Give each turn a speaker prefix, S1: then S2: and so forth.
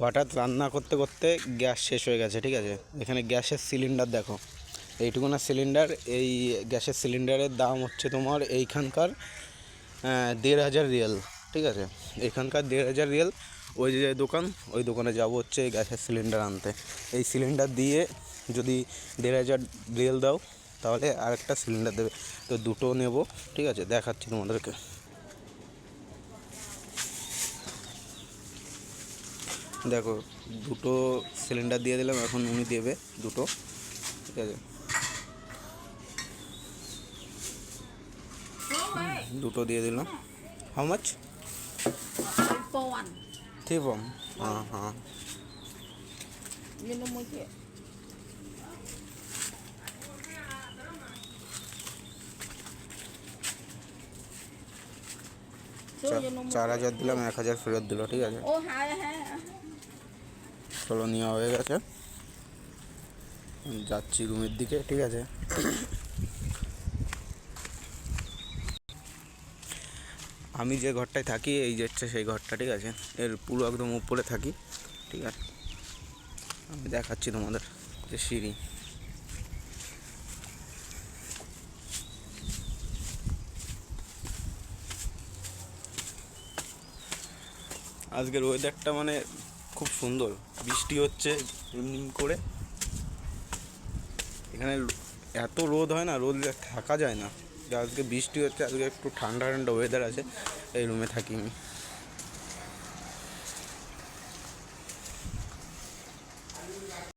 S1: হঠাৎ রান্না করতে করতে গ্যাস শেষ হয়ে গেছে, ঠিক আছে? এখানে গ্যাসের সিলিন্ডার দেখো। এইটুকুনা সিলিন্ডার, এই গ্যাসের সিলিন্ডারের দাম হচ্ছে তোমার এইখানকার দেড় হাজার রিয়েল, ঠিক আছে? এখানকার দেড় হাজার রিয়েল, ওই যে দোকান, ওই দোকানে যাব হচ্ছে গ্যাসের সিলিন্ডার আনতে। এই সিলিন্ডার দিয়ে যদি দেড় হাজার রিয়েল দাও, তাহলে আরেকটা সিলিন্ডার দেবে। তো দুটো নেব, ঠিক আছে? দেখাচ্ছি তোমাদেরকে। দেখো দুটো সিলিন্ডার দিয়ে দিলাম এখন উনি দেবে দুটো ঠিক আছে? দুটো দিয়ে দিলাম। How much. থ্রি বম হ্যাঁ হ্যাঁ। চার হাজার দিলাম এক হাজার ফেরত দিল ঠিক আছে?
S2: Oh, hi, hi.
S1: চলো নেওয়া হয়ে গেছে। যাচ্ছি রুমের দিকে ঠিক আছে? আমি যে ঘরটায় থাকি এই যে হচ্ছে সেই ঘরটা ঠিক আছে? এর পুরো একদম উপরে থাকি ঠিক আছে? আমি দেখাচ্ছি তোমাদের যে সিঁড়ি। আজকের ওয়েদারটা মানে খুব সুন্দর। বৃষ্টি হচ্ছে এমনি করে। এখানে এত রোদ হয় না, রোদ থাকা যায় না। আজকে বৃষ্টি হচ্ছে, আজকে একটু ঠান্ডা ঠান্ডা ওয়েদার আছে, এই রুমে থাকি আমি।